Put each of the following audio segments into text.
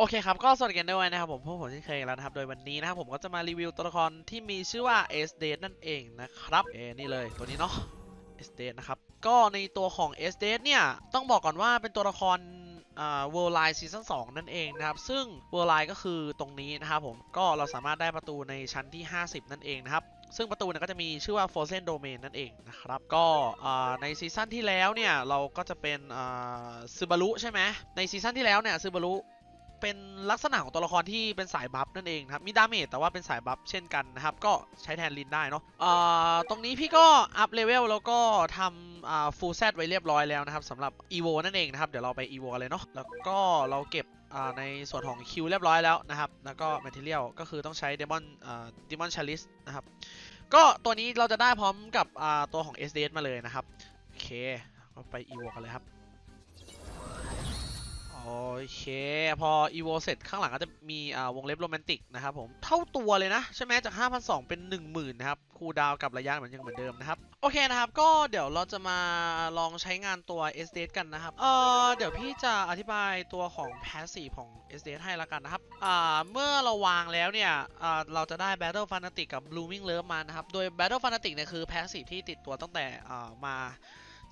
โอเคครับ ก็สวัสดีกันด้วยนะครับผมพวกผมที่เคยแล้วนะครับ โดยวันนี้นะครับผมก็จะมารีวิวตัวละครที่มีชื่อว่า S d a t นั่นเองนะครับ เอนี่เลยตัวนี้เนาะ S d a t นะครับ ก็ในตัวของ S d a t เนี่ย ต้องบอกก่อนว่าเป็นตัวละครอ่า World Line Season 2นั่นเองนะครับ ซึ่ง World Line ก็คือตรงนี้นะครับผมก็เราสามารถได้ประตูในชั้นที่ 50 นั่นเองนะครับ ซึ่งประตูเนี่ยก็จะมีชื่อว่า Frozen Domain นั่นเองนะครับ ก็อ่าในซีซั่นที่แล้วเนี่ย เราก็จะเป็นซูบารุใช่ไหมในซีซั่นที่แล้วเนี่ยซูบารุ เป็นลักษณะของตัวละครที่เป็นสายบัฟนั่นเองครับมีดาเมจแต่ว่าเป็นสายบัฟเช่นกันนะครับ ก็ใช้แทนลินได้เนาะอ่าตรงนี้พี่ก็อัพเลเวลแล้วก็ทำอ่าฟูลเซตไว้เรียบร้อยแล้วนะครับสำหรับ EVO นั่นเองนะครับ เดี๋ยวเราไป EVO กันเลยเนาะแล้วก็เราเก็บในส่วนของคิวเรียบร้อยแล้วนะครับ แล้วก็ Material ก็คือต้องใช้ Demon อ่า Demon Chalice นะครับ ก็ตัวนี้เราจะได้พร้อมกับตัวของ SDS มาเลยนะครับ โอเค ไป EVO กันเลยครับ โอเค พอ EVO เสร็จข้างหลังก็จะมีอ่าวงเล็บโรแมนติกนะครับผม เท่าตัวเลยนะ ใช่ไหมจาก 5,200 เป็น 10,000 นะครับ คูดาวกับระยะเหมือนยังเหมือนเดิมนะครับ โอเคนะครับ ก็เดี๋ยวเราจะมาลองใช้งานตัว s d กันนะครับ เออเดี๋ยวพี่จะอธิบายตัวของ Passive ของ s d ให้ละกันนะครับ อ่า เมื่อเราวางแล้วเนี่ย อ่า เราจะได้ Battle Fanatic กับ Blooming Love มานะครับ โดย Battle Fanatic เนี่ยคือ Passive ที่ติดตัวตั้งแต่ อ่า มา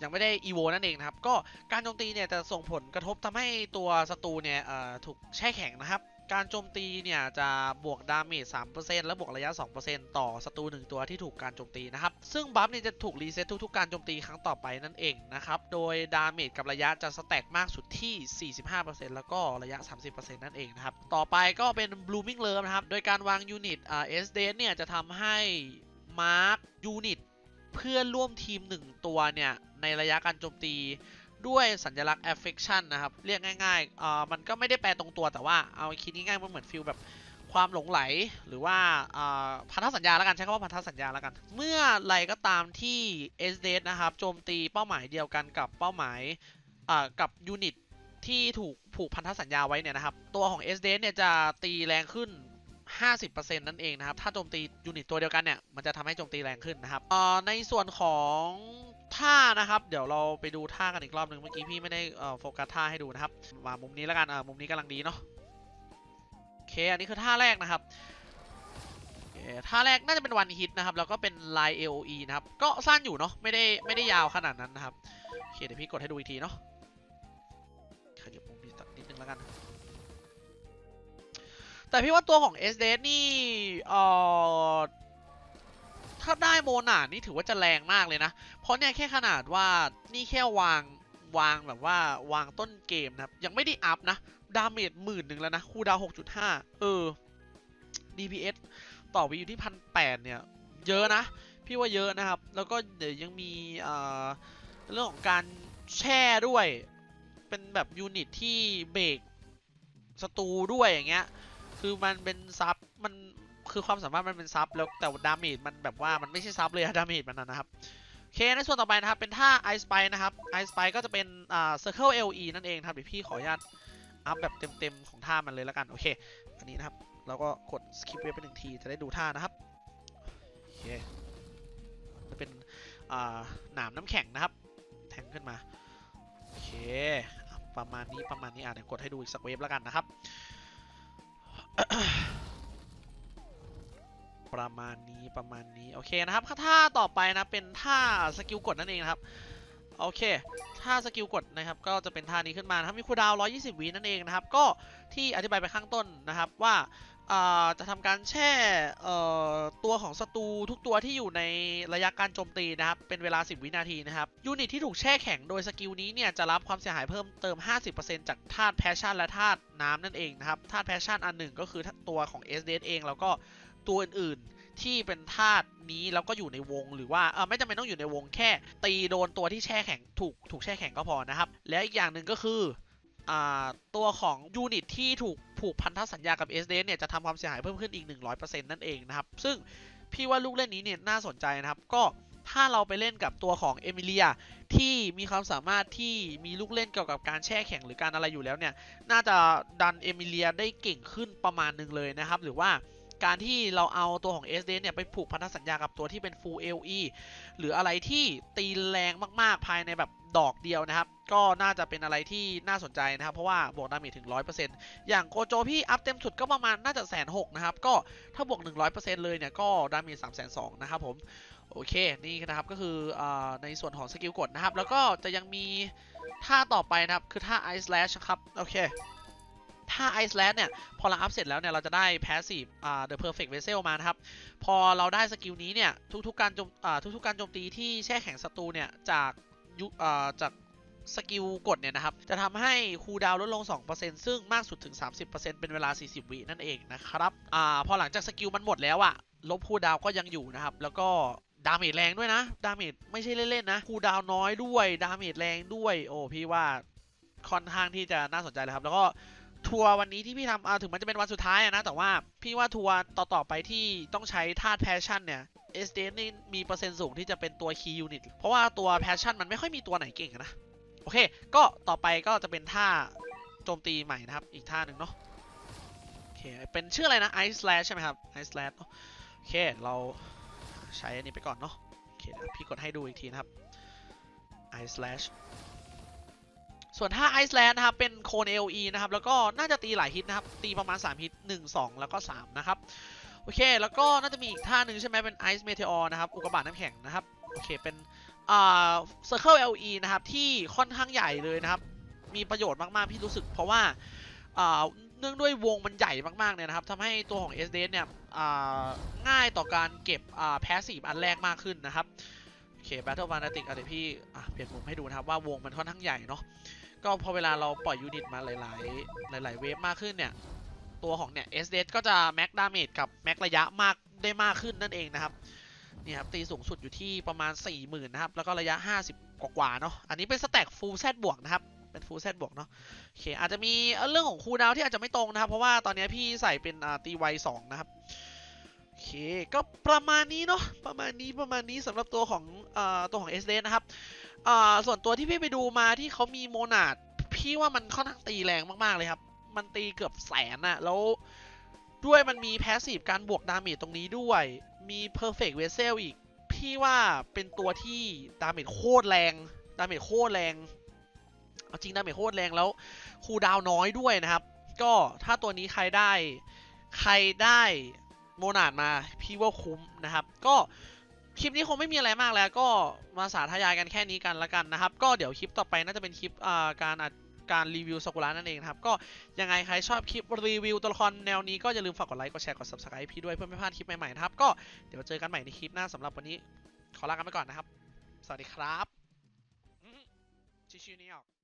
ยังไม่ได้ EVO นั่นเองนะครับ ก็การโจมตีเนี่ยจะส่งผลกระทบทำให้ตัวศัตรูเนี่ยถูกแช่แข็งนะครับ การโจมตีเนี่ยจะบวกดาเมจ3%และบวกระยะ 2%ต่อศัตรูหนึ่งตัวที่ถูกการโจมตีนะครับ ซึ่งบัฟเนี่ยจะถูกรีเซ็ตทุกๆการโจมตีครั้งต่อไปนั่นเองนะครับ โดยดาเมจกับระยะจะสแต็กมากสุดที่ 45%แล้วก็ระยะ 30%นั่นเองนะครับ ต่อไปก็เป็น Blooming Love นะครับ โดยการวางยูนิตเอ่า s d เนี่ยจะทำให้มาร์คยูนิต เพื่อนร่วมทีม 1 ตัวเนี่ย ในระยะการโจมตีด้วยสัญลักษณ์ affection นะครับ เรียกง่ายๆอ่ามันก็ไม่ได้แปลตรงตัวแต่ว่าเอาคิดง่ายๆมันเหมือนฟิลแบบความหลงไหลหรือว่าอ่าพันธสัญญาแล้วกันใช้คำว่าพันธสัญญาแล้วกัน เมื่อไรก็ตามที่ s d นะครับโจมตีเป้าหมายเดียวกันกับเป้าหมายอ่ากับยูนิตที่ถูกผูกพันธสัญญาไว้เนี่ยนะครับ ตัวของ s d เนี่ยจะตีแรงขึ้น 50%นั่นเองนะครับ ถ้าโจมตียูนิตตัวเดียวกันเนี่ย มันจะทำให้โจมตีแรงขึ้นนะครับเอ่อในส่วนของท่านะครับ เดี๋ยวเราไปดูท่ากันอีกรอบหนึ่งเมื่อกี้พี่ไม่ได้อ่อโฟกัสท่าให้ดูนะครับ มามุมนี้แล้วกันเออมุมนี้กำลังดีเนาะโอเค อันนี้คือท่าแรกนะครับเคท่าแรกน่าจะเป็นวันฮิตนะครับ แล้วก็เป็นลาย AOE นะครับ ก็สั้นอยู่เนาะ ไม่ได้ไม่ได้ยาวขนาดนั้นนะครับโอเคเดี๋ยวพี่กดให้ดูอีกทีเนาะขยับมุมนี้สักนิดนึงแล้วกัน แต่พี่ว่าตัวของ s d นี่เอ่อถ้าได้โมนานี่ถือว่าจะแรงมากเลยนะ เพราะเนี่ยแค่ขนาดว่านี่แค่วางวางแบบว่าวางต้นเกมนะครับ ยังไม่ได้อัพนะ ดาเมจหมื่นหนึ่งแล้วนะ คูดาวหกจุดห้าเออ DPS ต่อวิอยู่ที่พันแปดเนี่ย เยอะนะ พี่ว่าเยอะนะครับ แล้วก็เดี๋ยวยังมีเอ่อเรื่องของการแช่ด้วย เป็นแบบยูนิตที่เบรกศัตรูด้วยอย่างเงี้ย คือมันเป็นซับมันคือความสามารถมันเป็นซับแล้วแต่ดาเมจมันแบบว่ามันไม่ใช่ซับเลยอะดาเมจมันนะครับโอเคในส่วนต่อไปนะครับเป็นท่า Ice Spike นะครับ Ice Spike ก็จะเป็นอ่า Circle LE นั่นเองครับเดี๋ยวพี่ขออนุญาตอัพแบบเต็มๆของท่ามันเลยแล้วกันโอเคอันนี้นะครับเราก็กด skip เวฟไปหนึ่งทีจะได้ดูท่านะครับโอเคจะเป็นอ่าหนามน้ำแข็งนะครับ แทงขึ้นมาโอเคประมาณนี้ประมาณนี้อะเดี๋ยวกดให้ดูอีกสักเวฟแล้วกันนะครับ ประมาณนี้ประมาณนี้โอเคนะครับท่าต่อไปนะเป็นท่าสกิลกดนั่นเองครับโอเคท่าสกิลกดนะครับก็จะเป็นท่านี้ขึ้นมานะครับมีคูดาว 120 วินั่นเองนะครับก็ที่อธิบายไปข้างต้นนะครับว่า จะทำการแช่ตัวของศัตรูทุกตัวที่อยู่ในระยะการโจมตีนะครับ เป็นเวลา 10 วินาทีนะครับ ยูนิตที่ถูกแช่แข็งโดยสกิลนี้เนี่ยจะรับความเสียหายเพิ่มเติม 50%จากธาตุแพชชั่นและธาตุน้ำนั่นเองนะครับธาตุแพชชั่นอันหนึ่งก็คือตัวของ s d เอง แล้วก็ตัวอื่นๆที่เป็นธาตุนี้แล้วก็อยู่ในวงหรือว่าไม่จำเป็นต้องอยู่ในวงแค่ ตีโดนตัวที่แช่แข็งถูกถูกแช่แข็งก็พอนะครับ และอีกอย่างหนึ่งก็คือตัวของยูนิตที่ถูก ผูกพันธสัญญากับ s d เนี่ยจะทำความเสียหายเพิ่มขึ้นอีก 100%นั่นเองนะครับ ซึ่งพี่ว่าลูกเล่นนี้เนี่ยน่าสนใจนะครับ ก็ถ้าเราไปเล่นกับตัวของเอมิเลียที่มีความสามารถที่มีลูกเล่นเกี่ยวกับการแช่แข็งหรือการอะไรอยู่แล้วเนี่ย น่าจะดันเอมิเลียได้เก่งขึ้นประมาณหนึ่งเลยนะครับ หรือว่า การที่เราเอาตัวของ s d เนี่ยไปผูกพันธสัญญากับตัวที่เป็น Full LE หรืออะไรที่ตีแรงมาก ๆ ภายในแบบดอกเดียวนะครับ ก็น่าจะเป็นอะไรที่น่าสนใจนะครับ เพราะว่าบวกดาเมจถึง 100%อย่างโกโจพี่อัพเต็มสุดก็ประมาณน่าจะแสนหกนะครับ ก็ถ้าบวก 100%เลยเนี่ย ก็ดาเมจ3 2 0 0 0นะครับผม โอเค นี่นะครับก็คืออในส่วนของสกิลกดนะครับ แล้วก็จะยังมีท่าต่อไปนะครับ คือท่า Ice Slash ครับ โอเค ท่า Ice Slash เนี่ยพอเราอัพเสร็จแล้วเนี่ยเราจะได้ Passive อ่า The Perfect Vessel มานะครับ พอเราได้สกิลนี้เนี่ยทุกๆการโจมอ่าทุกๆการโจมตีที่แช่แข็งศัตรูเนี่ยจากยุอ่าจากสกิลกดเนี่ยนะครับ จะทำให้คูดาวลดลง 2%ซึ่งมากสุดถึง 30%เป็นเวลา 40 วินั่นเองนะครับอ่าพอหลังจากสกิลมันหมดแล้วอะลบคูดาวก็ยังอยู่นะครับ แล้วก็ดาเมจแรงด้วยนะ ดาเมจไม่ใช่เล่นๆนะ คูดาวน์น้อยด้วย ดาเมจแรงด้วย โอ้พี่ว่าค่อนข้างที่จะน่าสนใจเลยครับ แล้วก็ ทัวร์วันนี้ที่พี่ทำอ่าถึงมันจะเป็นวันสุดท้ายนะ แต่ว่าพี่ว่าทัวร์ต่อๆไปที่ต้องใช้ธาตุแพชชั่นเนี่ย s d นี่มีเปอร์เซ็นต์สูงที่จะเป็นตัว key unit เพราะว่าตัวแพชชั่นมันไม่ค่อยมีตัวไหนเก่งนะ โอเค ก็ต่อไปก็จะเป็นท่าโจมตีใหม่นะครับ อีกท่าหนึ่งเนาะโอเค เป็นชื่ออะไรนะ Ice Slash ใช่ไหมครับ Ice Slash เนอะโอเค เราใช้อันนี้ไปก่อนเนาะโอเคพี่กดให้ดูอีกทีนะครับ Ice Slash ส่วนท่า Ice Slash นะครับเป็นโคน AOE นะครับแล้วก็น่าจะตีหลายฮิตนะครับตีประมาณ 3 ฮิต 1 2 แล้วก็ 3 นะครับ โอเค แล้วก็น่าจะมีอีกท่าหนึ่งใช่ไหมเป็น Ice Meteor นะครับอุกกาบาตน้ำแข็งนะครับโอเคเป็นอ่า Circle LE นะครับที่ค่อนข้างใหญ่เลยนะครับ มีประโยชน์มากๆพี่รู้สึก เพราะว่าอ่าเนื่องด้วยวงมันใหญ่มากๆเนี่ยนะครับทำให้ตัวของ s d เนี่ยอ่าง่ายต่อการเก็บอ่าแพสซีฟอันแรกมากขึ้นนะครับโอเค Battle Fanatic อะเดี๋ยวพี่อะเปลี่ยนมุมให้ดูนะครับว่าวงมันค่อนข้างใหญ่เนาะ ก็พอเวลาเราปล่อยยูนิตมาหลาย ๆ หลาย ๆ เวฟมากขึ้นเนี่ย ตัวของเนี่ย s d ก็จะแม็กดาเมจกับแม็กระยะมากได้มากขึ้นนั่นเองนะครับนี่ครับตีสูงสุดอยู่ที่ประมาณ 40,000นะครับ แล้วก็ระยะ 50 กว่าๆเนาะอันนี้เป็นสแต็กฟูลเซตบวกนะครับ เป็นฟูลเซตบวกเนาะโอเคอาจจะมีเรื่องของคูลดาวที่อาจจะไม่ตรงนะครับ เพราะว่าตอนนี้พี่ใส่เป็นตีไวสองนะครับโอเค ก็ประมาณนี้เนาะ ประมาณนี้ ประมาณนี้สำหรับตัวของอตัวของ s d นะครับ อ่าส่วนตัวที่พี่ไปดูมาที่เขามีโมนาดพี่ว่ามันค่อนข้างตีแรงมาก ๆ เลยครับ มันตีเกือบแสนอะแล้วด้วยมันมีแพสซีฟการบวกดาเมจตรงนี้ด้วย มี Perfect Vessel อีก พี่ว่าเป็นตัวที่ดาเมจโคตรแรง ดาเมจโคตรแรง เอาจริงดาเมจโคตรแรงแล้วคูดาวน์น้อยด้วยนะครับ ก็ถ้าตัวนี้ใครได้ ใครได้โมนาดมา พี่ว่าคุ้มนะครับ ก็ คลิปนี้คงไม่มีอะไรมากแล้วก็มาสาธยายกันแค่นี้กันละกันนะครับ ก็เดี๋ยวคลิปต่อไปน่าจะเป็นคลิปอ่าการอัดการรีวิวสกุระนั่นเองครับ ก็ยังไงใครชอบคลิปรีวิวตัวละครแนวนี้ก็อย่าลืมฝากกดไลค์ กดแชร์ กด subscribe พี่ด้วยเพื่อไม่พลาดคลิปใหม่ๆนะครับ ก็เดี๋ยวเจอกันใหม่ในคลิปหน้าสำหรับวันนี้ ขอลากันไปก่อนนะครับ สวัสดีครับอืมชิวๆนี่ออก